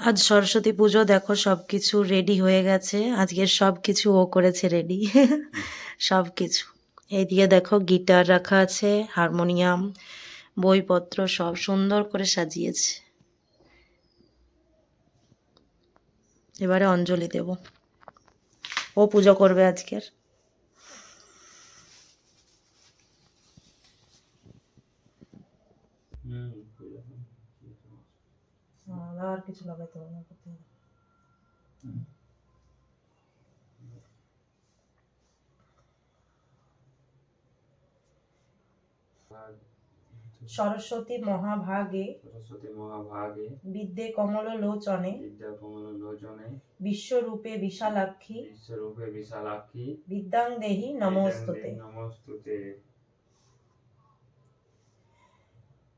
আজ সরস্বতী পুজো, দেখো সব কিছু রেডি হয়ে গেছে। আজকের সব কিছু ও করেছে রেডি সব কিছু এইদিকে দেখো গিটার রাখা আছে হারমোনিয়াম বইপত্র সব সুন্দর করে সাজিয়েছে। এবারে অঞ্জলি দেব। ও পুজো করবে আজকের। আর কিছু লাগাইতে হবে না করতে হবে সরস্বতী মহাভাগে সরস্বতী মহাভাগে বিদ্যে কমল লোচনে বিদ্যা কমল লোচনে বিশ্বরূপে বিশালাক্ষী বিশ্বরূপে বিশালাক্ষী বিদ্যাং দেহি নমস্তুতে। নমস্তুতে।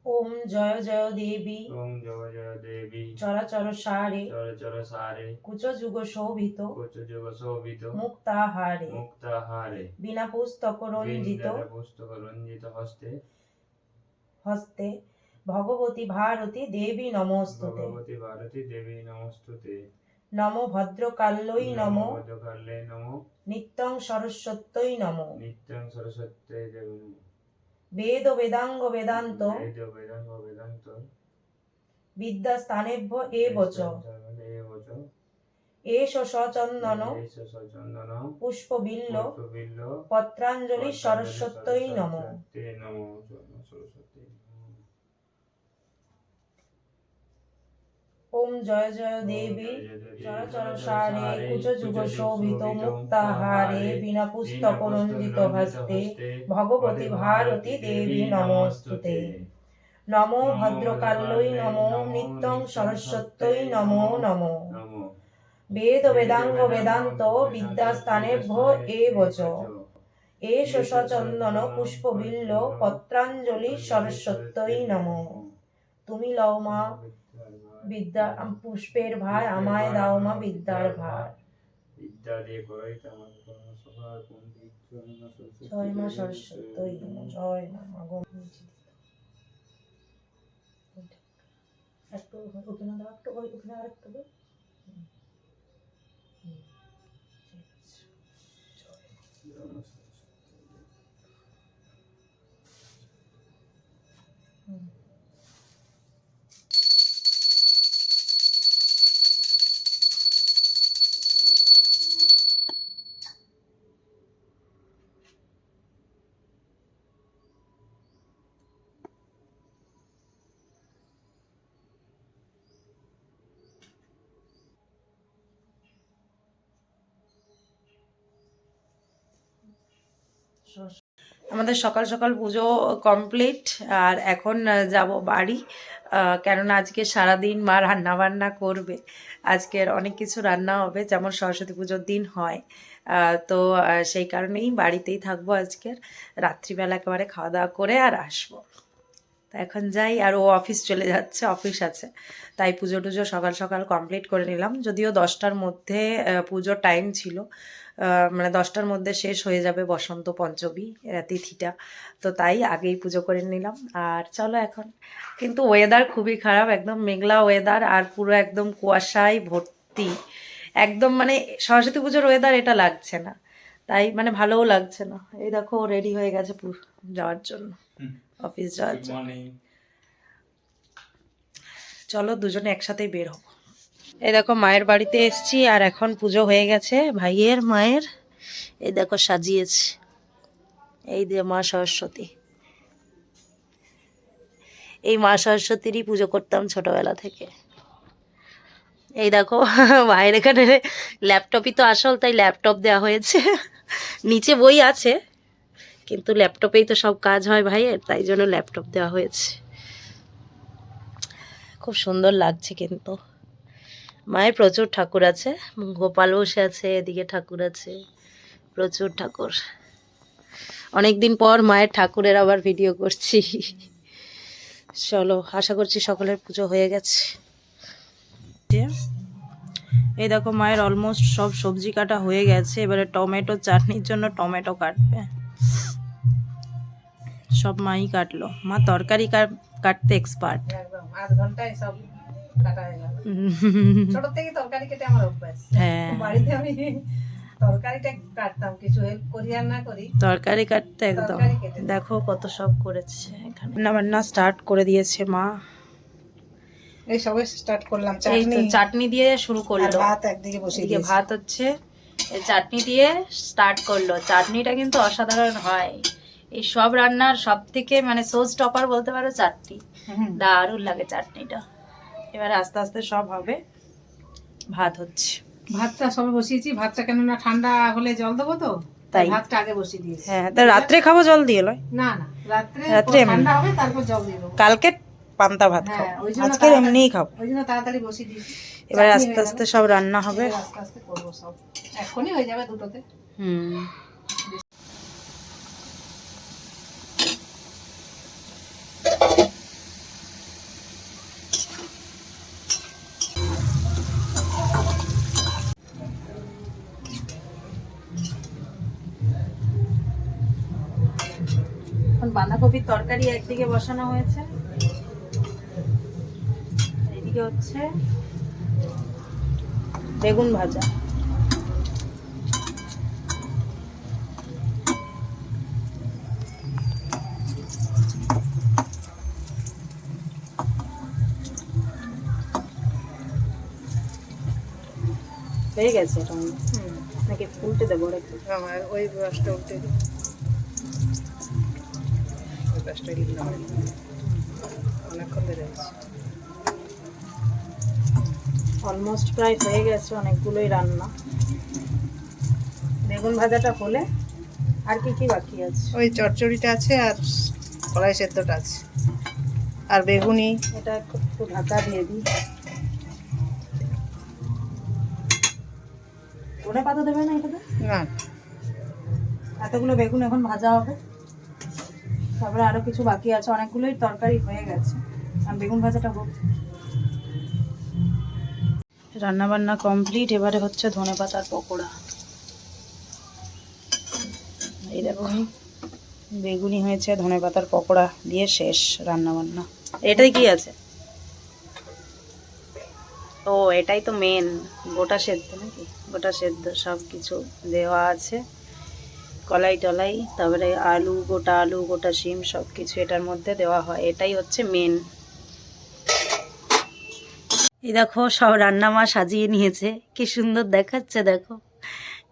ওম জয় জয় দেবী। ওম জয় জয় দেবী। চরাচর সারে। চরচর সারে। কুচ যুগ শোভিত। কোচ যোগ শোভিত। মুক্তাহারে মুক্তাহারে বিনা পুস্তক রঞ্জিত। বৃন্দার পুস্তক রঞ্জিত হস্তে। হস্তে। ভগবতী ভারতী দেবী নমস্তুতে। ভগবতী ভারতী দেবী নমস্তুতে। নম ভদ্রকাল্যই নম ভদ্রকালে নম। নিত্যং সরস্বত্যই নম। নিত্যং সরস্বতী দেবী নম। বেদ বেদাঙ্গ বেদান্ত। বেদ বেদাঙ্গ বেদান্ত। বিদ্যা স্থানেভ্য এ বচ। এষ সচন্দন। পুষ্পবিল্ল। পত্রাঞ্জলি সরস্বত্যই নম। সরস্বতী নম। ওম জয় জয় দেবী চরাচর সারে কুচ যুগ শোভিত মুক্তাহারে বিনা পুস্তক রঞ্জিত হস্তে ভগবতী ভারতী দেবী নমস্তুতে। নমো ভদ্রকাল্যই নমো নিত্যং সরস্বত্যই নমো নমো বেদ বেদাঙ্গ বেদান্ত বিদ্যাস্থানেভ্য এ বচ। এষ সচন্দন পুষ্পবিল্ল পত্রাঞ্জলি সরস্বত্যই নম। তুমি লও মা। বিদ্যা পুষ্পের ভার আমায় দাও মা বিদ্যার ভার। বিদ্যা দিয়ে করাই আমার জয় মা। সরস্বতী ছয় মা মাগো একটু ওখানে দাও একটু ওখানে আর একটু দাও। আমাদের সকাল সকাল পুজো কমপ্লিট আর এখন যাব বাড়ি কেননা আজকে সারাদিন মা রান্না বান্না করবে। আজকের অনেক কিছু রান্না হবে, যেমন সরস্বতী পুজোর দিন হয়। তো সেই কারণেই বাড়িতেই থাকব আজকের। রাত্রিবেলা একেবারে খাওয়া দাওয়া করে আর আসব। এখন যাই, আর ও অফিস চলে যাচ্ছে অফিস আছে। তাই পুজো টুজো সকাল সকাল কমপ্লিট করে নিলাম। যদিও দশটার মধ্যে পুজোর টাইম ছিল মানে দশটার মধ্যে শেষ হয়ে যাবে বসন্ত পঞ্চমী তিথিটা। তো তাই আগেই পুজো করে নিলাম। আর চলো এখন, কিন্তু ওয়েদার খুবই খারাপ, একদম মেঘলা ওয়েদার আর পুরো একদম কুয়াশায় ভর্তি। একদম মানে সরস্বতী পুজোর ওয়েদার এটা লাগছে না। তাই মানে ভালোও লাগছে না। এই দেখো রেডি হয়ে গেছে পুরো যাওয়ার জন্য। অফিস যাওয়ার জন্য। চলো দুজনে একসাথেই বের হব। এই দেখো মায়ের বাড়িতে এসছি আর এখন পুজো হয়ে গেছে। ভাইয়ের মায়ের এই দেখো সাজিয়েছে। এই যে মা সরস্বতী। এই মা সরস্বতীরই পুজো করতাম ছোটবেলা থেকে। এই দেখো ভাইয়ের এখানে ল্যাপটপই তো আসল তাই ল্যাপটপ দেওয়া হয়েছে। নিচে বই আছে, কিন্তু ল্যাপটপেই তো সব কাজ হয় ভাইয়ের তাই জন্য ল্যাপটপ দেওয়া হয়েছে। খুব সুন্দর লাগছে কিন্তু। মায়ের প্রচুর ঠাকুর আছে গোপাল বসে আছে, এদিকে ঠাকুর আছে, প্রচুর ঠাকুর। অনেক দিন পর মায়ের ঠাকুরের আবার ভিডিও করছি। চলো, আশা করছি সকলের পুজো হয়ে গেছে। এই দেখো মায়ের অলমোস্ট সব সবজি কাটা হয়ে গেছে। এবারে টমেটো চাটনির জন্য টমেটো কাটবে। সব মাই কাটলো। মা তরকারি কাটতে এক্সপার্ট আধ ঘন্টায় সব কাটা হয়ে গেল। ছোট থেকে তরকারি কেটে আমার অভ্যাস। হ্যাঁ। বাড়িতে আমি তরকারিটা কাটতাম কিছু হেল্প করি আর না করি। তরকারি কাটতে একদম। দেখো কত সব করেছে এখানে। রান্না স্টার্ট করে দিয়েছে মা। এই সবে স্টার্ট করলাম চাটনি। চাটনি দিয়ে শুরু করল। ভাত একদিকে এদিকে দিয়েছি। ভাত হচ্ছে এই চাটনি দিয়ে স্টার্ট করল। চাটনিটা কিন্তু অসাধারণ হয়। এই সব রান্নার সব থেকে মানে সোজ টপার বলতে পারো চাটনি। দারুণ লাগে চাটনিটা। এবার আস্তে আস্তে সব হবে। ভাত হচ্ছে। ভাতটা সবে বসিয়েছি। ভাতটা কেননা ঠান্ডা হলে জল দেবো তো তাই? ভাতটা আগে বসিয়ে দিয়েছি। হ্যাঁ তা রাত্রে খাব জল দিয়ে লয়? না না রাত্রে রাত্রে ঠান্ডা হবে তারপর জল দিয়ে দেবো। কালকে পান্তা ভাত হ্যাঁ, খাব। আজকে এমনিই খাব। তাড়াতাড়ি বসিয়ে দিয়েছি। এবারে আস্তে আস্তে সব রান্না হবে। আস্তে আস্তে করব সব। এখনই হয়ে যাবে দুটোতে। হুম। বাঁধাকপির তরকারি একদিকে বসানো হয়েছে। এদিকে হচ্ছে? বেগুন ভাজা। হয়ে গেছে এটা। নাকি উল্টে দেবো একটু আমার ওই ব্রাশটা দিই ওই ব্রাশটা অনেকক্ষণ ধরে আছে। অলমোস্ট প্রায় হয়ে গেছে অনেকগুলোই রান্না। বেগুন ভাজাটা হলে আর কি কি বাকি আছে? ওই চচ্চড়িটা আছে আর কলাই সেদ্ধটা আছে। আর বেগুনি। এটা একটু ঢাকা দিয়ে দিই। ধনে পাতা দেবে না এটাতে? না। এতগুলো বেগুন এখন ভাজা হবে। তারপরে আরও কিছু বাকি আছে। অনেকগুলোই তরকারি হয়ে গেছে। আর বেগুন ভাজাটা হোক। রান্না বান্না কমপ্লিট এবারে হচ্ছে ধনে পাতার পকোড়া। এই দেখো, বেগুনি হয়েছে ধনে পাতার পকোড়া দিয়ে শেষ রান্না বান্না এটাই কি আছে? ও, এটাই তো মেন গোটা সেদ্ধ নাকি? গোটা সেদ্ধ সব কিছু দেওয়া আছে। কলাই টলাই, তারপরে আলু, গোটা আলু, গোটা শিম সব কিছু এটার মধ্যে দেওয়া হয়। এটাই হচ্ছে মেন এই দেখো, সব রান্না মা সাজিয়ে নিয়েছে। কি সুন্দর দেখাচ্ছে, দেখো।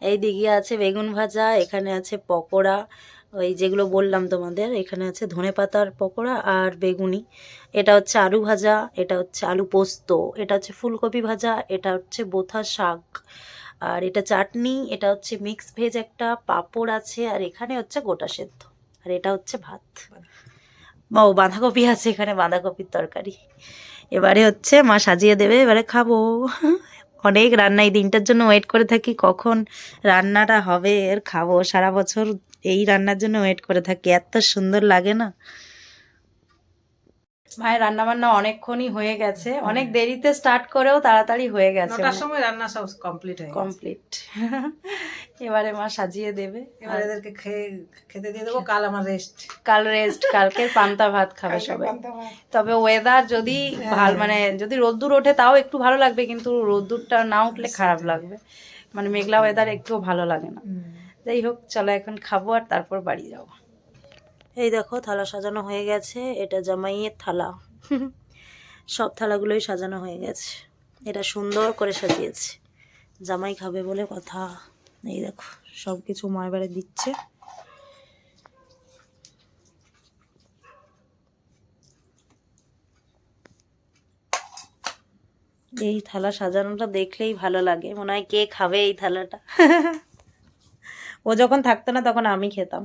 এই দিকে আছে বেগুন ভাজা, এখানে আছে পকোড়া। ওই যেগুলো বললাম তোমাদের, এখানে আছে ধনে পাতার পকোড়া আর বেগুনি। এটা হচ্ছে আলু ভাজা, এটা হচ্ছে আলু পোস্ত, এটা হচ্ছে ফুলকপি ভাজা, এটা হচ্ছে বোথা শাক। আর এটা চাটনি, এটা হচ্ছে মিক্স ভেজ একটা পাঁপড় আছে, আর এখানে হচ্ছে গোটা সেদ্ধ। আর এটা হচ্ছে ভাত। ও বাঁধাকপি আছে এখানে, বাঁধাকপির তরকারি। এবারে হচ্ছে মা সাজিয়ে দেবে, এবারে খাব। অনেক রান্না এই দিনটার জন্য ওয়েট করে থাকি, কখন রান্নাটা হবে, এর খাব। সারা বছর এই রান্নার জন্য ওয়েট করে থাকি, এত সুন্দর লাগে না। ভাই রান্না বান্না অনেকক্ষণই হয়ে গেছে। অনেক দেরিতে স্টার্ট করেও তাড়াতাড়ি হয়ে গেছে। নটার সময় রান্না সব কমপ্লিট হয়ে কমপ্লিট এবারে মা সাজিয়ে দেবে। এবার এদেরকে খেয়ে খেতে দিয়ে দেবো। কাল আমার রেস্ট কাল রেস্ট কালকের পান্তা ভাত খাবে সবাই। তবে ওয়েদার যদি ভালো মানে যদি রোদ্দুর ওঠে তাও একটু ভালো লাগবে কিন্তু রোদ্দুরটা না উঠলে খারাপ লাগবে। মানে মেঘলা ওয়েদার একটুও ভালো লাগে না। যাই হোক চলো এখন খাব আর তারপর বাড়ি যাব। এই দেখো, থালা সাজানো হয়ে গেছে। এটা জামাইয়ের থালা। সব থালাগুলোই সাজানো হয়ে গেছে। এটা সুন্দর করে সাজিয়েছে। জামাই খাবে বলে কথা। এই দেখো সব কিছু মা এবারে দিচ্ছে। এই থালা সাজানোটা দেখলেই ভালো লাগে। মনে হয় কে খাবে এই থালাটা? ও যখন থাকতো না, তখন আমি খেতাম।